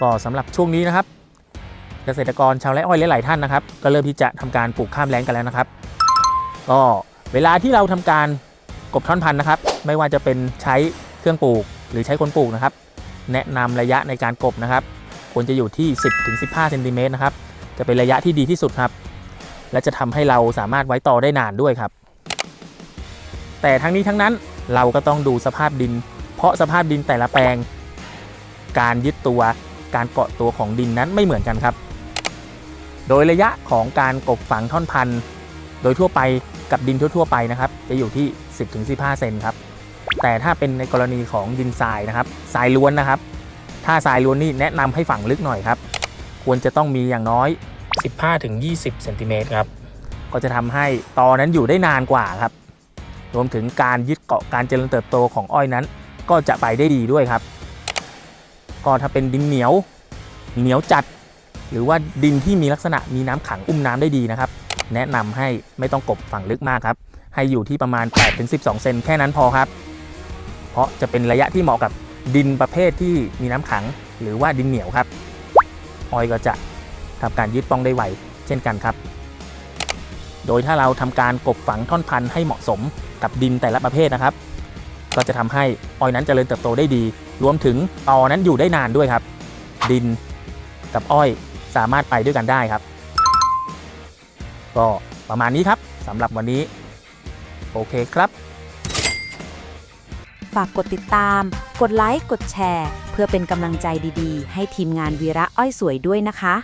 ก็สำหรับช่วงนี้นะครับ เกษตรกรชาวไร่อ้อยหลายๆท่านนะครับ ก็เริ่มที่จะทำการปลูกข้ามแล้งกันแล้วนะครับ ก็เวลาที่เราทำการกบท่อนพันธุ์นะครับ ไม่ว่าจะเป็นใช้เครื่องปลูก หรือใช้คนปลูกนะครับ แนะนำระยะในการกบนะครับควรจะอยู่ที่ 10-15เซนติเมตรนะครับจะเป็นระยะที่ดีที่สุดครับ และจะทำให้เราสามารถไว้ต่อได้นานด้วยครับ แต่ทั้งนี้ทั้งนั้นเราก็ต้องดูสภาพดิน เพราะสภาพดินแต่ละแปลง การยึดตัว การเกาะตัวของดินนั้นไม่เหมือนกันครับ โดยระยะของการกบฝังท่อนพันธุ์โดยทั่วไปกับดินทั่ว ๆ ไปนะครับ จะอยู่ที่ 10-15 เซนครับ แต่ถ้าเป็นในกรณีของดินทรายนะครับทรายล้วนนะครับ ถ้าทรายล้วนนี่แนะนำให้ฝังลึกหน่อยครับ ควรจะต้องมีอย่างน้อย 15-20 เซนติเมตรครับ ก็จะทำให้ตอนั้นอยู่ได้นานกว่าครับ รวมถึงการยึดเกาะการเจริญเติบโตของอ้อยนั้น ก็จะไปได้ดีด้วยครับ ก็ถ้าเป็นดินเหนียว เหนียวจัด หรือว่าดินที่มีลักษณะมีน้ำขังอุ้มน้ำได้ดีนะครับ แนะนำให้ไม่ต้องกบฝั่งลึกมากครับ ให้อยู่ที่ประมาณ8-12 เซนแค่นั้นพอครับ เพราะจะเป็นระยะที่เหมาะกับดินประเภทที่มีน้ำขัง หรือว่าดินเหนียวครับอ้อยก็จะทำการยึดป้องได้ไวเช่นกันครับ โดยถ้าเราทำการกบฝังท่อนพันธุ์ให้เหมาะสมกับดินแต่ละประเภทนะครับ ก็จะทำให้อ้อยนั้นเจริญเติบโตได้ดี รวมถึงตอนั้นอยู่ได้นานด้วยครับ ดินกับอ้อยสามารถไปด้วยกันได้ครับ ก็ประมาณนี้ครับสำหรับวันนี้ โอเคครับ ฝากกดติดตาม กดไลค์ กดแชร์ เพื่อเป็นกำลังใจดีๆ ให้ทีมงานวีระอ้อยสวยด้วยนะคะ